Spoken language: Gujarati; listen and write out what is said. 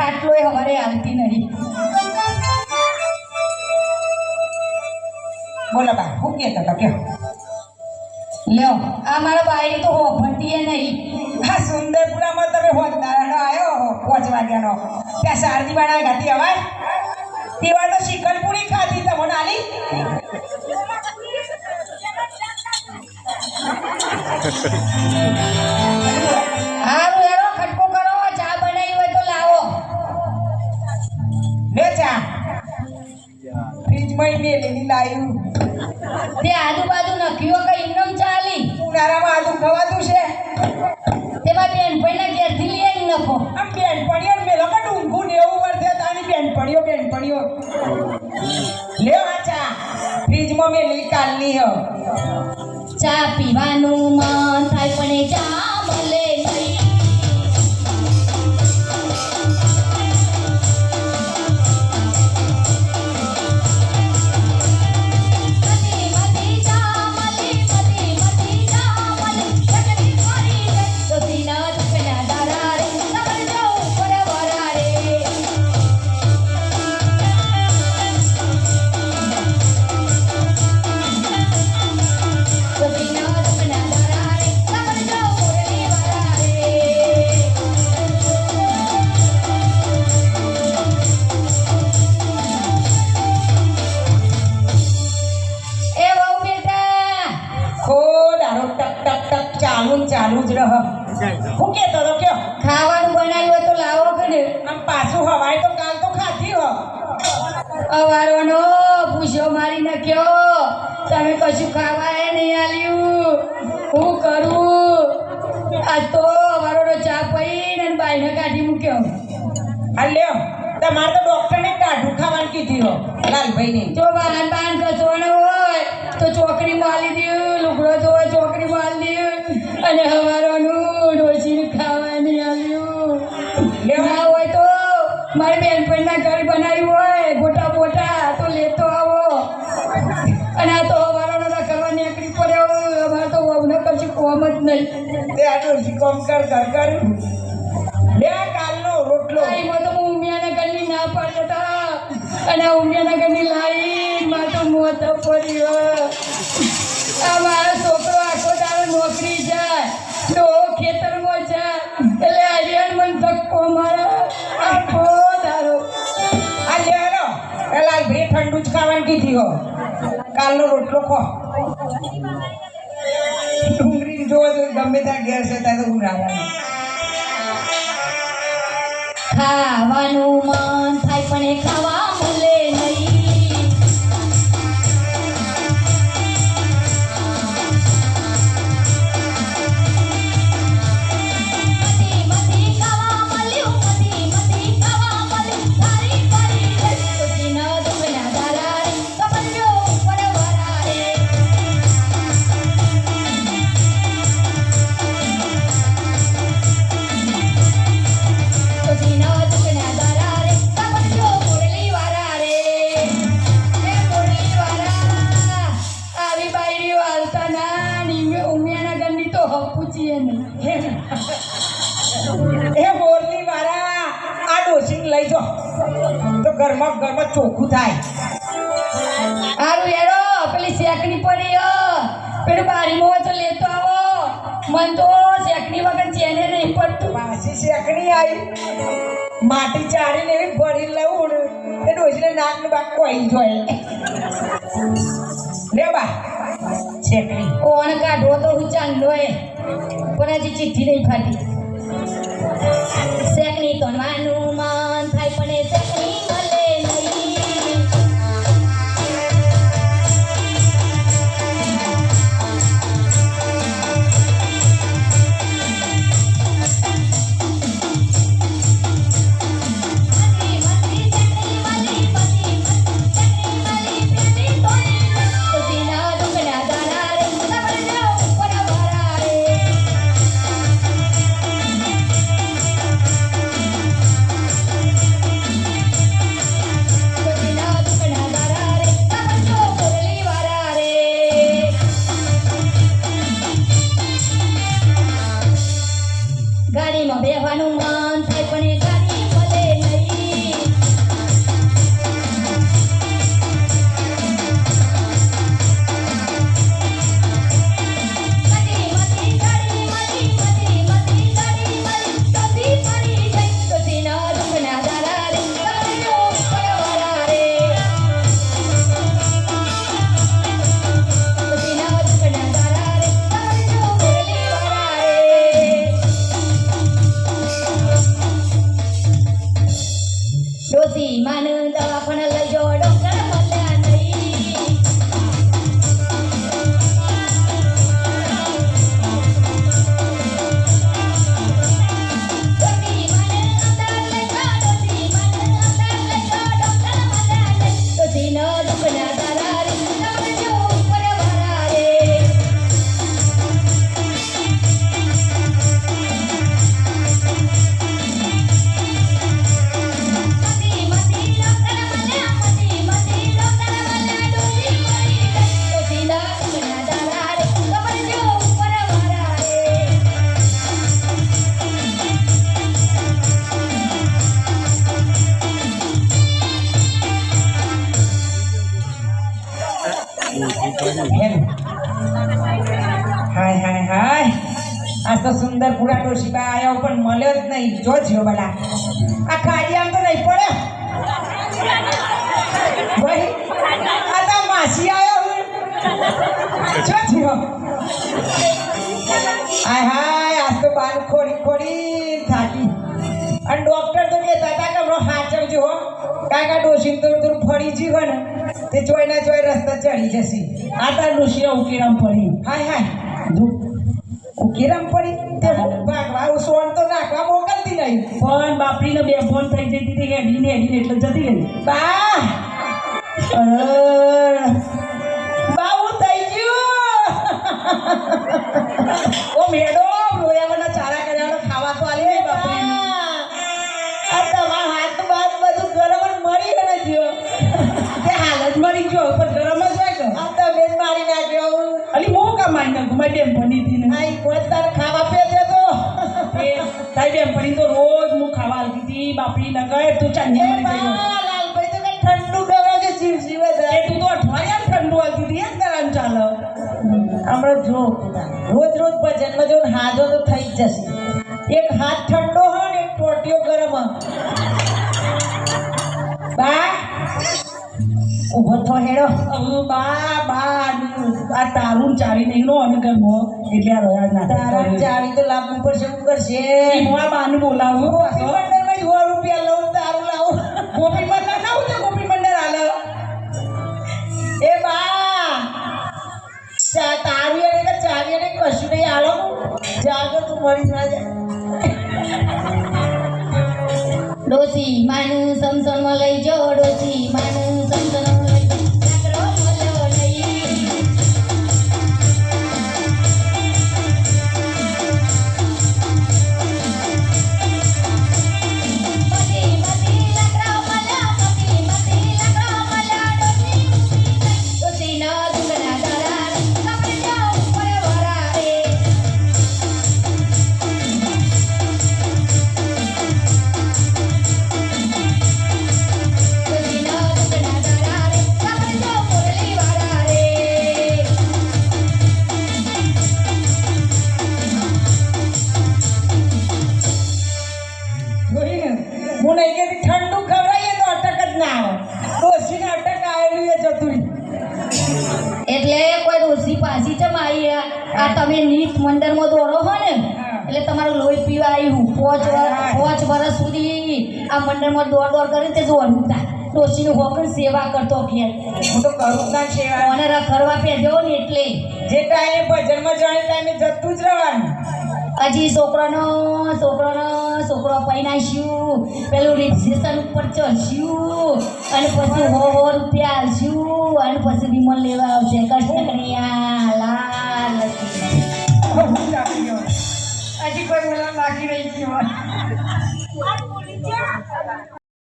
ખાટલો એ હવારે હાલતી નહીં. બોલો બા, હું કે હતો, કયો? લ્યો, આ મારા બાઈ તો હોભળતી એ નહીં. હા સુંદરપુરામાં તમે હોદનારાનો આવ્યો પાંચ વાગ્યાનો. ત્યાં શારદી બાળા ગાતી અવાય તેવા તો શિકરપુરી ખાધી તમને આલી હારું તે આજુબાજુ નખીઓ કઈ ઇન્નમ ચાલી. ઉનાળામાં આદુ ખવાતું છે. તેમાં બેનપણીના ઘેરથી લઈ આવી નખો. આમ બેનપણીઓ મેં કે ઊંઘું નેવું વર્ષે તાની બેનપણીઓ બેનપણીઓ. લે આ ચા. ફ્રીજમાં મેલેલી કાલની હ. ચા પીવાનું. તમે કશું ખાવાય નહીં આલ્યું. હું કરું? આ તો અવારોનો ચા પીને બાઈને કાઢી મૂક્યો. હાલ્યો તમારે તો ડોક્ટરને કાઢું ખાવાનું કીધી હો લાલભાઈને. જો વાહન બાન કસવાનો હોય તો ચોકડી માલી દઉં લુગડો ધોવા ચોકડી માલી દઉં અને હવારોનું તે કોમ કર કર કર. લે કાલનો રોટલો. એમાં તો હું ઉમિયાના ઘરની ના પાડતા હતા અને ઉમિયાના ઘરની લાઈ માં તો મોત પડ્યો આ મારો છોકરો આખો દાડો નોકરી જાય. તો ખેતરમાં જાય. એટલે હરિયાણ મને ધક્કો મારે. આખો દાડો. આ લે હેલો એ ઠંડુ જ ખાવાનું કીધી હો. કાલનો રોટલો ખો. તો ગમે ત્યાં ઘેર ત્યાં તો ઉનાળાનો ખાવાનું મન થાય પણ એ ખાવા ઘરની તો નહીં. હે? બોરની મારા? આ ડોશીને લઈ જો. તો ઘરમાં ઘરમાં ચોખ્ખું થાય. સારું એડો પેલી શેકણી પડી પેલું બારીમાં તો લેતો આવો. મન તો શેકણી વગર ચેને નહીં પડતું. પાછી શેકણી આવી માટી ચાડીને એવી ભરી લઉં એ ડોસીને નાક બાક કોઈ જોઈએ લે બા. શેકણી કોણ કાઢવો તો હું ચાંદો એ પણ હજી ચિઠ્ઠી નહીં ફાટી. શેકણી તો માનું થાય ડોસી માન દવાખાને લઈ જાઓ હાય આ તો સુંદર પૂરા ડોશીબા આવ્યો, પણ મળ્યો જ નહીં. જો બડા આ ખાડી આમ તો નહીં પડે. માસી આવ્યો જો હાય હાય, આજ તો બાલ ખોડી થાકી. અને ડોક્ટર તો કહેતા હતા કે હમણાં હાચવજો હો. કાકા ડોશી થોડું ફરી ને, તે જોઈ ના રસ્તા ચડી જશે. આ તાર ડોશી ઉકેરામ પડી. હાય હાય. ઉકેરામ પડી તે હું ભાગવા સોન તો નાખવા મોકલતી નહીં. પણ બાપડીને બે ફોન થઈ જતી હતી હેડીને હેડીને એટલે જતી રહી. બા! અરે, થઈ ગયું. ઓ મેડો રોયાવાના ચારા કર્યા ખાવા તો આલી નહીં બાપડી. આ તમારા હાથ બાદ બધું ગરમ જ મરી ગયો તે હાલ જ મળી ગયો પણ ગરમ જ હોય કે? આ તમે મારી નાખ્યો અલી મો કા મારી નાખું મારી બેન ભણી હતી ને આઈ કોઈ તાર ખાવા પે દેતો એ તારી બેન ભણી તો રોજ હું ખાવા આવતી હતી બાપડી ન તું ચાંદી મરી ગયો લાલભાઈ તો કઈ ઠંડુ ગવે છે જીવ જીવે છે. એ તું તો અઠવાડિયા ઠંડુ આવતી હતી એમ દરાન ચાલો. હમણાં જો રોજ રોજ ભજનમાં જો હાજો તો થઈ જ જશે. એક હાથ ઠંડો હોય ને એક ટોટીઓ ગરમ. બા ઊભો થો હેડો. બા બા આ તારું ચાવી નહીં નો અને ઘરમાં એટલે આ રોયા ના તારા ચાવી તો લાવવું પડશે શું કરશે. હું આ બાને બોલાવું ગોપી મંડળમાં સો રૂપિયા લઉં તારું લાવું. ગોપી મંડળ ના હોય ગોપી મંડળ હાલે. એ બા તારી અને ચાવી અને કશું નહીં આલો જાગો તું મરી ના જાય. ડોસી માનું સમસમ લઈ જો ડોસી માનું સમસનમાં આવ્યું પાંચ પાંચ વર્ષ સુધી આ મંડળમાં દોડ દોડ કરીને તે દોડવું તા ડોસીનું હોકન સેવા કરતો ફેર હું તો કરું ના સેવા. કોને રખડવા પેદ્યો ને એટલે. જે ટાઈમે ભજનમાં જાણે ટાઈમે જતું જ રહેવાનું. હજી છોકરાનો છોકરાનો છોકરો પહેરાશ્યું પેલું રિજિસ્ટ્રેશન ઉપર ચડશ્યું. અને પછી હો હો રૂપિયા આવશ્યું અને પછી વિમલ લેવા આવશે. કૃષ્ણ લાલ હજી કોઈ બોલવાનું બાકી રહી ગયું